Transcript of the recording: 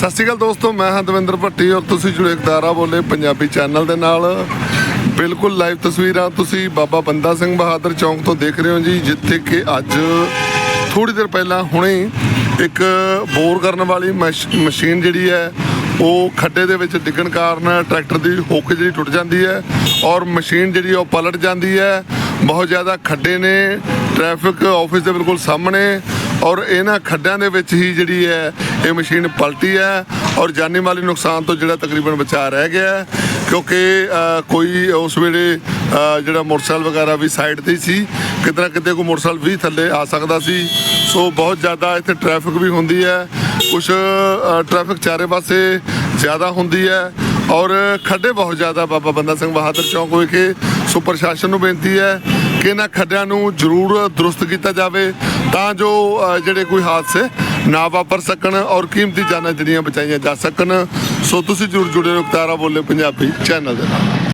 ਸਤਿ ਸ਼੍ਰੀ ਅਕਾਲ ਦੋਸਤੋ, ਮੈਂ ਹਾਂ ਦਵਿੰਦਰ ਭੱਟੀ ਔਰ ਤੁਸੀਂ ਜੁੜੇ ਇਕਦਾਰਾ ਬੋਲੇ ਪੰਜਾਬੀ ਚੈਨਲ ਦੇ ਨਾਲ। ਬਿਲਕੁਲ ਲਾਈਵ ਤਸਵੀਰਾਂ ਤੁਸੀਂ ਬਾਬਾ ਬੰਦਾ ਸਿੰਘ ਬਹਾਦਰ ਚੌਂਕ ਤੋਂ ਦੇਖ ਰਹੇ ਹੋ ਜੀ, ਜਿੱਥੇ ਕਿ ਅੱਜ ਥੋੜੀ ਦੇਰ ਪਹਿਲਾਂ ਹੁਣੇ ਇੱਕ ਬੋਰ ਕਰਨ ਵਾਲੀ ਮਸ਼- ਮਸ਼ੀਨ ਜਿਹੜੀ ਹੈ, ਉਹ ਖੱਡੇ ਦੇ ਵਿੱਚ ਡਿੱਗਣ ਕਾਰਨ ਟਰੈਕਟਰ ਦੀ ਹੁੱਕ ਜਿਹੜੀ ਟੁੱਟ ਜਾਂਦੀ ਹੈ ਔਰ ਮਸ਼ੀਨ ਜਿਹੜੀ ਉਹ ਪਲਟ ਜਾਂਦੀ ਹੈ। ਬਹੁਤ ਜ਼ਿਆਦਾ ਖੱਡੇ ਨੇ, ਟ੍ਰੈਫਿਕ ਆਫਿਸ ਦੇ ਬਿਲਕੁਲ ਸਾਹਮਣੇ ਔਰ ਇਹਨਾਂ ਖੱਡਾਂ ਦੇ ਵਿੱਚ ਹੀ ਜਿਹੜੀ ਹੈ, ਇਹ ਮਸ਼ੀਨ ਪਲਟੀ ਹੈ ਔਰ ਜਾਨੀ ਮਾਲੀ ਨੁਕਸਾਨ ਤੋਂ ਜਿਹੜਾ ਤਕਰੀਬਨ ਬਚਾ ਰਹਿ ਗਿਆ ਕਿਉਂਕਿ ਕੋਈ ਉਸ ਵੇਲੇ ਜਿਹੜਾ ਮੋਟਰਸਾਈਕਲ ਵਗੈਰਾ ਵੀ ਸਾਈਡ ਤੇ ਹੀ ਸੀ ਕਿਤੇ ਨਾ ਕਿਤੇ ਕੋਈ ਮੋਟਰਸਾਈਕਲ ਵੀ ਥੱਲੇ ਆ ਸਕਦਾ ਸੀ, ਸੋ ਬਹੁਤ ਜ਼ਿਆਦਾ ਇੱਥੇ ਟ੍ਰੈਫਿਕ ਵੀ ਹੁੰਦੀ ਹੈ ਕੁਝ ਟ੍ਰੈਫਿਕ ਚਾਰੇ ਪਾਸੇ ਜ਼ਿਆਦਾ ਹੁੰਦੀ ਹੈ ਔਰ ਖੱਡੇ ਬਹੁਤ ਜ਼ਿਆਦਾ ਬਾਬਾ ਬੰਦਾ ਸਿੰਘ ਬਹਾਦਰ ਚੌਂਕ ਵਿਖੇ ਸੋ ਪ੍ਰਸ਼ਾਸਨ ਨੂੰ ਬੇਨਤੀ ਹੈ ਕਿ ਇਹਨਾਂ ਖੱਡਿਆਂ ਨੂੰ ਜ਼ਰੂਰ ਦਰੁਸਤ ਕੀਤਾ ਜਾਵੇ ਤਾਂ ਜੋ ਜਿਹੜੇ ਕੋਈ ਹਾਦਸੇ ਨਾ ਵਾਪਰ ਸਕਣ ਔਰ ਕੀਮਤੀ ਜਾਨਾਂ ਜਿਹੜੀਆਂ ਬਚਾਈਆਂ ਜਾ ਸਕਣ। ਸੋ ਤੁਸੀਂ ਜ਼ਰੂਰ ਜੁੜੇ ਰਹੋ ਤਾਰਾ ਬੋਲੇ ਪੰਜਾਬੀ ਚੈਨਲ ਦੇ ਨਾਲ।